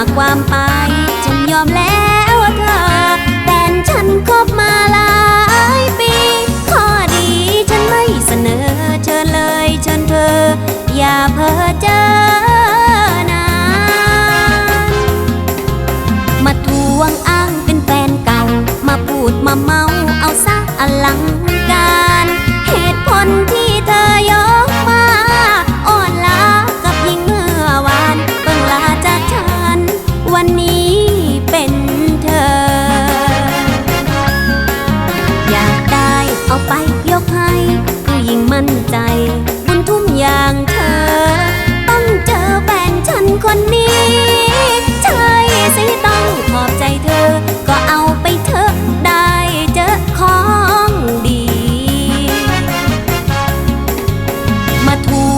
ากความไป ฉันยอมแล้วเธอแฟนฉันคบมาหลายปี ข้อดีฉันไม่เสนอเชิญเลยเชิญเธอ อย่าเพ้อเจอนาน มาทวงอ้างเป็นแฟนเก่า มาพูดมาเมาเอาซะอลัง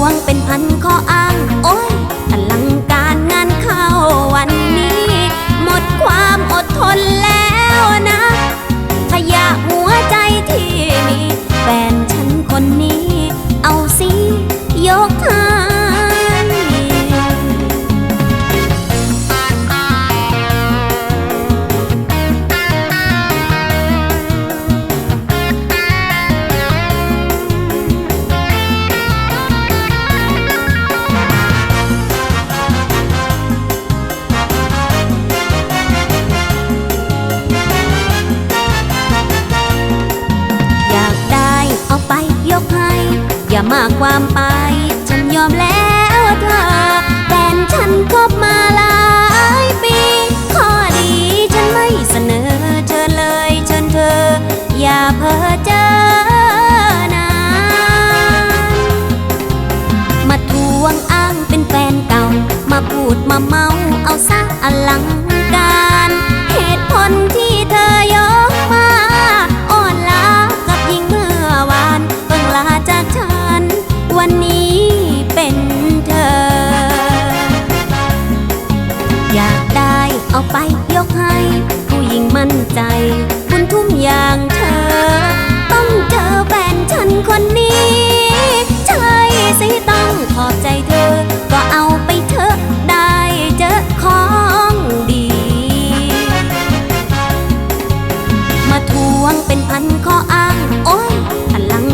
วงเป็นพันข้ออ้าง มากความไป ฉันยอมแล้วเธอแฟนฉันคบมาหลายปี ข้อดีฉันไม่เสนอเชิญเลยเชิญเธอ อย่าเพ้อเจอนานมาทวงอ้างเป็นแฟนเก่า มาพูดมาเมาเอาซะอลัง เอาไปยกให้ ผู้หญิงมั่นใจ คุณทุ่มอย่างเธอ ต้องเจอแฟนฉันคนนี้ใช่สิต้องขอบใจเธอ ก็เอาไปเถอะได้เจอของดี มาทวงเป็นพันข้ออ้าง โอ้ยอลัง